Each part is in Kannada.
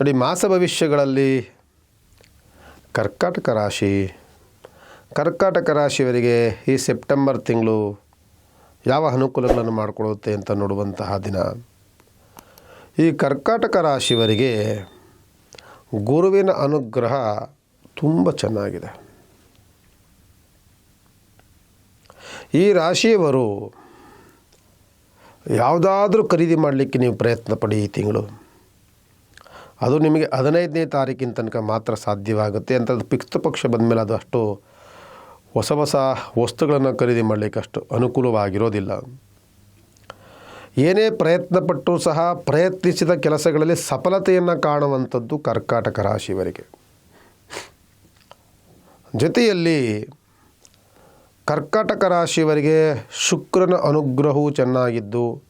ನೋಡಿ, ಮಾಸ ಭವಿಷ್ಯಗಳಲ್ಲಿ ಕರ್ಕಾಟಕ ರಾಶಿ, ಕರ್ಕಾಟಕ ರಾಶಿಯವರಿಗೆ ಈ ಸೆಪ್ಟೆಂಬರ್ ತಿಂಗಳು ಯಾವ ಅನುಕೂಲಗಳನ್ನು ಮಾಡಿಕೊಡುತ್ತೆ ಅಂತ ನೋಡುವಂತಹ ದಿನ. ಈ ಕರ್ಕಾಟಕ ರಾಶಿಯವರಿಗೆ ಗುರುವಿನ ಅನುಗ್ರಹ ತುಂಬ ಚೆನ್ನಾಗಿದೆ. ಈ ರಾಶಿಯವರು ಯಾವುದಾದ್ರೂ ಖರೀದಿ ಮಾಡಲಿಕ್ಕೆ ನೀವು ಪ್ರಯತ್ನ ಪಡಿ ಈ ತಿಂಗಳು. ಅದು ನಿಮಗೆ ಹದಿನೈದನೇ ತಾರೀಕಿನ ತನಕ ಮಾತ್ರ ಸಾಧ್ಯವಾಗುತ್ತೆ ಅಂಥದ್ದು ಪಿಕ್ತ ಪಕ್ಷ ಬಂದಮೇಲೆ ಅದು ಅಷ್ಟು ಹೊಸ ಹೊಸ ವಸ್ತುಗಳನ್ನು ಖರೀದಿ ಮಾಡಲಿಕ್ಕೆ ಅಷ್ಟು ಅನುಕೂಲವಾಗಿರೋದಿಲ್ಲ. ಏನೇ ಪ್ರಯತ್ನಪಟ್ಟು ಸಹ ಪ್ರಯತ್ನಿಸಿದ ಕೆಲಸಗಳಲ್ಲಿ ಸಫಲತೆಯನ್ನು ಕಾಣುವಂಥದ್ದು ಕರ್ಕಾಟಕ ರಾಶಿಯವರಿಗೆ. ಜೊತೆಯಲ್ಲಿ ಕರ್ಕಾಟಕ ರಾಶಿಯವರಿಗೆ ಶುಕ್ರನ ಅನುಗ್ರಹವು ಚೆನ್ನಾಗಿದ್ದು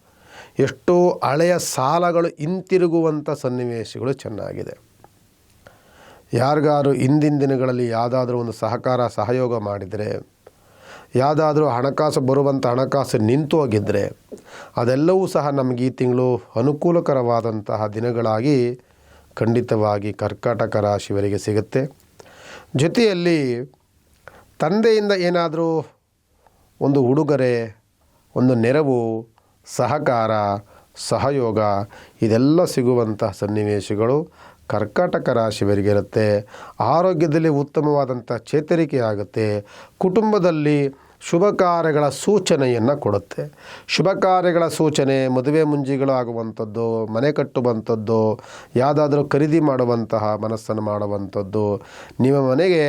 ಎಷ್ಟೋ ಹಳೆಯ ಸಾಲಗಳು ಹಿಂತಿರುಗುವಂಥ ಸನ್ನಿವೇಶಗಳು ಚೆನ್ನಾಗಿದೆ. ಯಾರಿಗಾರು ಹಿಂದಿನ ದಿನಗಳಲ್ಲಿ ಯಾವುದಾದ್ರೂ ಒಂದು ಸಹಕಾರ, ಸಹಯೋಗ ಮಾಡಿದರೆ, ಯಾವುದಾದ್ರೂ ಹಣಕಾಸು ಬರುವಂಥ ಹಣಕಾಸು ನಿಂತು ಹೋಗಿದ್ದರೆ ಅದೆಲ್ಲವೂ ಸಹ ನಮಗೆ ಈ ತಿಂಗಳು ಅನುಕೂಲಕರವಾದಂತಹ ದಿನಗಳಾಗಿ ಖಂಡಿತವಾಗಿ ಕರ್ಕಾಟಕ ರಾಶಿಯವರಿಗೆ ಸಿಗುತ್ತೆ. ಜೊತೆಯಲ್ಲಿ ತಂದೆಯಿಂದ ಏನಾದರೂ ಒಂದು ಉಡುಗೊರೆ, ಒಂದು ನೆರವು ಸಹಕಾರ, ಸಹಯೋಗ ಇದೆಲ್ಲ ಸಿಗುವಂತಹ ಸನ್ನಿವೇಶಗಳು ಕರ್ಕಾಟಕ ರಾಶಿಯವರಿಗೆ ಇರುತ್ತೆ ಆರೋಗ್ಯದಲ್ಲಿ ಉತ್ತಮವಾದಂಥ ಚೇತರಿಕೆ ಆಗುತ್ತೆ ಕುಟುಂಬದಲ್ಲಿ ಶುಭ ಕಾರ್ಯಗಳ ಸೂಚನೆಯನ್ನು ಕೊಡುತ್ತೆ. ಶುಭ ಕಾರ್ಯಗಳ ಸೂಚನೆ ಮದುವೆ ಮುಂಜಿಗಳು ಆಗುವಂಥದ್ದು, ಮನೆ ಕಟ್ಟುವಂಥದ್ದು, ಯಾವುದಾದ್ರೂ ಖರೀದಿ ಮಾಡುವಂತಹ ಮನಸ್ಸನ್ನು ಮಾಡುವಂಥದ್ದು. ನಿಮ್ಮ ಮನೆಗೆ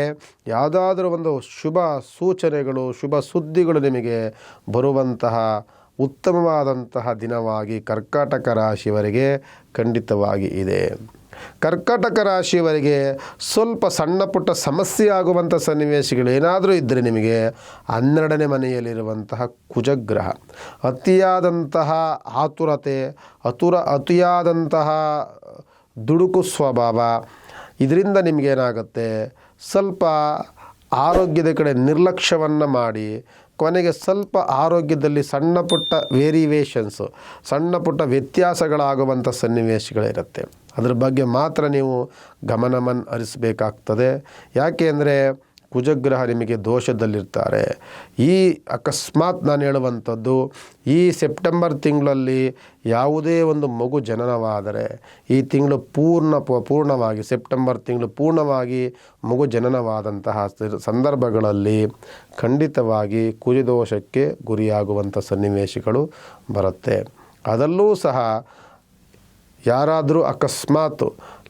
ಯಾವುದಾದ್ರೂ ಒಂದು ಶುಭ ಸೂಚನೆಗಳು, ಶುಭ ಸುದ್ದಿಗಳು ನಿಮಗೆ ಬರುವಂತಹ ಉತ್ತಮವಾದಂತಹ ದಿನವಾಗಿ ಕರ್ಕಾಟಕ ರಾಶಿಯವರಿಗೆ ಖಂಡಿತವಾಗಿ ಇದೆ. ಕರ್ಕಾಟಕ ರಾಶಿಯವರಿಗೆ ಸ್ವಲ್ಪ ಸಣ್ಣ ಪುಟ್ಟ ಸಮಸ್ಯೆ ಆಗುವಂಥ ಸನ್ನಿವೇಶಗಳು ಏನಾದರೂ ಇದ್ದರೆ ನಿಮಗೆ ಹನ್ನೆರಡನೇ ಮನೆಯಲ್ಲಿರುವಂತಹ ಕುಜಗ್ರಹ, ಅತಿಯಾದಂತಹ ಆತುರತೆ, ಅತುರ, ಅತಿಯಾದಂತಹ ದುಡುಕು ಸ್ವಭಾವ, ಇದರಿಂದ ನಿಮಗೇನಾಗುತ್ತೆ? ಸ್ವಲ್ಪ ಆರೋಗ್ಯದ ಕಡೆ ನಿರ್ಲಕ್ಷ್ಯವನ್ನು ಮಾಡಿ ಕೊನೆಗೆ ಸ್ವಲ್ಪ ಆರೋಗ್ಯದಲ್ಲಿ ಸಣ್ಣ ಪುಟ್ಟ ವೇರಿಯೇಷನ್ಸು, ಸಣ್ಣ ಪುಟ್ಟ ವ್ಯತ್ಯಾಸಗಳಾಗುವಂಥ ಸನ್ನಿವೇಶಗಳಿರುತ್ತೆ ಅದ್ರ ಬಗ್ಗೆ ಮಾತ್ರ ನೀವು ಗಮನಮನ್ ಹರಿಸಬೇಕಾಗ್ತದೆ. ಯಾಕೆ ಅಂದರೆ ಕುಜಗ್ರಹ ನಿಮಗೆ ದೋಷದಲ್ಲಿರ್ತಾರೆ. ಈ ಅಕಸ್ಮಾತ್ ನಾನು ಹೇಳುವಂಥದ್ದು, ಈ ಸೆಪ್ಟೆಂಬರ್ ತಿಂಗಳಲ್ಲಿ ಯಾವುದೇ ಒಂದು ಮಗು ಜನನವಾದರೆ, ಈ ತಿಂಗಳು ಪೂರ್ಣ ಪೂರ್ಣವಾಗಿ, ಸೆಪ್ಟೆಂಬರ್ ತಿಂಗಳು ಪೂರ್ಣವಾಗಿ ಮಗು ಜನನವಾದಂತಹ ಸಂದರ್ಭಗಳಲ್ಲಿ ಖಂಡಿತವಾಗಿ ಕುಜದೋಷಕ್ಕೆ ಗುರಿಯಾಗುವಂಥ ಸನ್ನಿವೇಶಗಳು ಬರುತ್ತೆ. ಅದಲ್ಲೂ ಸಹ ಯಾರಾದರೂ ಅಕಸ್ಮಾತ್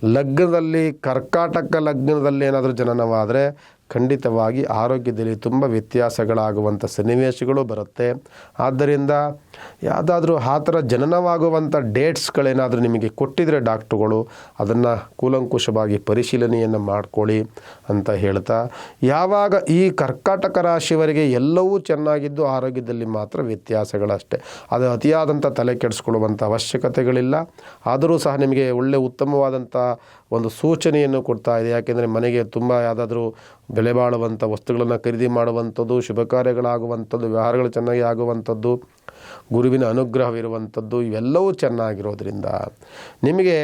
ಲಗ್ನದಲ್ಲಿ, ಕರ್ಕಾಟಕ ಲಗ್ನದಲ್ಲಿ ಏನಾದರೂ ಜನನವಾದರೆ ಖಂಡಿತವಾಗಿ ಆರೋಗ್ಯದಲ್ಲಿ ತುಂಬ ವ್ಯತ್ಯಾಸಗಳಾಗುವಂಥ ಸನ್ನಿವೇಶಗಳು ಬರುತ್ತೆ. ಆದ್ದರಿಂದ ಯಾವುದಾದ್ರೂ ಆ ಥರ ಜನನವಾಗುವಂಥ ಡೇಟ್ಸ್ಗಳೇನಾದರೂ ನಿಮಗೆ ಕೊಟ್ಟಿದ್ರೆ ಡಾಕ್ಟ್ರುಗಳು, ಅದನ್ನು ಕೂಲಂಕುಷವಾಗಿ ಪರಿಶೀಲನೆಯನ್ನು ಮಾಡ್ಕೊಳ್ಳಿ ಅಂತ ಹೇಳ್ತಾ, ಯಾವಾಗ ಈ ಕರ್ಕಾಟಕ ರಾಶಿಯವರಿಗೆ ಎಲ್ಲವೂ ಚೆನ್ನಾಗಿದ್ದು ಆರೋಗ್ಯದಲ್ಲಿ ಮಾತ್ರ ವ್ಯತ್ಯಾಸಗಳಷ್ಟೇ. ಅದು ಅತಿಯಾದಂಥ ತಲೆ ಕೆಡಿಸ್ಕೊಳ್ಳುವಂಥ ಅವಶ್ಯಕತೆಗಳಿಲ್ಲ. ಆದರೂ ಸಹ ನಿಮಗೆ ಒಳ್ಳೆ ಉತ್ತಮವಾದಂಥ ಒಂದು ಸೂಚನೆಯನ್ನು ಕೊಡ್ತಾ ಇದೆ. ಯಾಕೆಂದರೆ ಮನೆಗೆ ತುಂಬ ಯಾವುದಾದ್ರೂ ಬೆಲೆ ಬಾಳುವಂಥ ವಸ್ತುಗಳನ್ನು ಖರೀದಿ ಮಾಡುವಂಥದ್ದು ಶುಭ ಕಾರ್ಯಗಳಾಗುವಂಥದ್ದು ವ್ಯವಹಾರಗಳು ಚೆನ್ನಾಗಿ ಆಗುವಂಥದ್ದು, ಗುರುವಿನ ಅನುಗ್ರಹವಿರುವಂಥದ್ದು, ಇವೆಲ್ಲವೂ ಚೆನ್ನಾಗಿರೋದ್ರಿಂದ ನಿಮಗೆ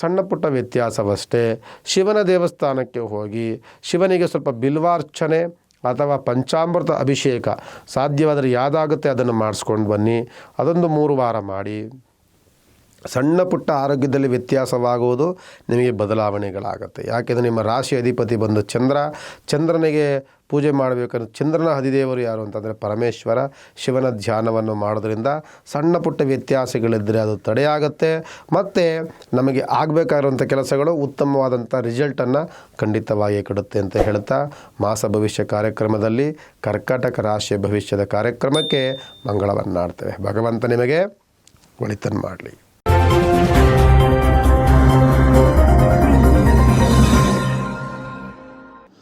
ಸಣ್ಣ ಪುಟ್ಟ ವ್ಯತ್ಯಾಸವಷ್ಟೇ ಶಿವನ ದೇವಸ್ಥಾನಕ್ಕೆ ಹೋಗಿ ಶಿವನಿಗೆ ಸ್ವಲ್ಪ ಬಿಲ್ವಾರ್ಚನೆ ಅಥವಾ ಪಂಚಾಮೃತ ಅಭಿಷೇಕ ಸಾಧ್ಯವಾದರೆ ಯಾವುದಾಗುತ್ತೆ ಅದನ್ನು ಮಾಡಿಸ್ಕೊಂಡು ಬನ್ನಿ. ಅದೊಂದು ಮೂರು ವಾರ ಮಾಡಿ. ಸಣ್ಣ ಪುಟ್ಟ ಆರೋಗ್ಯದಲ್ಲಿ ವ್ಯತ್ಯಾಸವಾಗುವುದು ನಿಮಗೆ ಬದಲಾವಣೆಗಳಾಗುತ್ತೆ. ಯಾಕೆಂದರೆ ನಿಮ್ಮ ರಾಶಿ ಅಧಿಪತಿ ಬಂದು ಚಂದ್ರ, ಚಂದ್ರನಿಗೆ ಪೂಜೆ ಮಾಡಬೇಕಂದ್ರೆ ಚಂದ್ರನ ಹದಿದೇವರು ಯಾರು ಅಂತಂದರೆ ಪರಮೇಶ್ವರ, ಶಿವನ ಧ್ಯಾನವನ್ನು ಮಾಡೋದ್ರಿಂದ ಸಣ್ಣ ಪುಟ್ಟ ವ್ಯತ್ಯಾಸಗಳಿದ್ದರೆ ಅದು ತಡೆಯಾಗುತ್ತೆ. ಮತ್ತು ನಮಗೆ ಆಗಬೇಕಾಗಿರುವಂಥ ಕೆಲಸಗಳು ಉತ್ತಮವಾದಂಥ ರಿಸಲ್ಟನ್ನು ಖಂಡಿತವಾಗಿ ಕೊಡುತ್ತೆ ಅಂತ ಹೇಳ್ತಾ ಮಾಸ ಭವಿಷ್ಯ ಕಾರ್ಯಕ್ರಮದಲ್ಲಿ ಕರ್ಕಾಟಕ ರಾಶಿಯ ಭವಿಷ್ಯದ ಕಾರ್ಯಕ್ರಮಕ್ಕೆ ಮಂಗಳವನ್ನಾಡ್ತೇವೆ. ಭಗವಂತ ನಿಮಗೆ ಒಳಿತನ್ನು ಮಾಡಲಿ.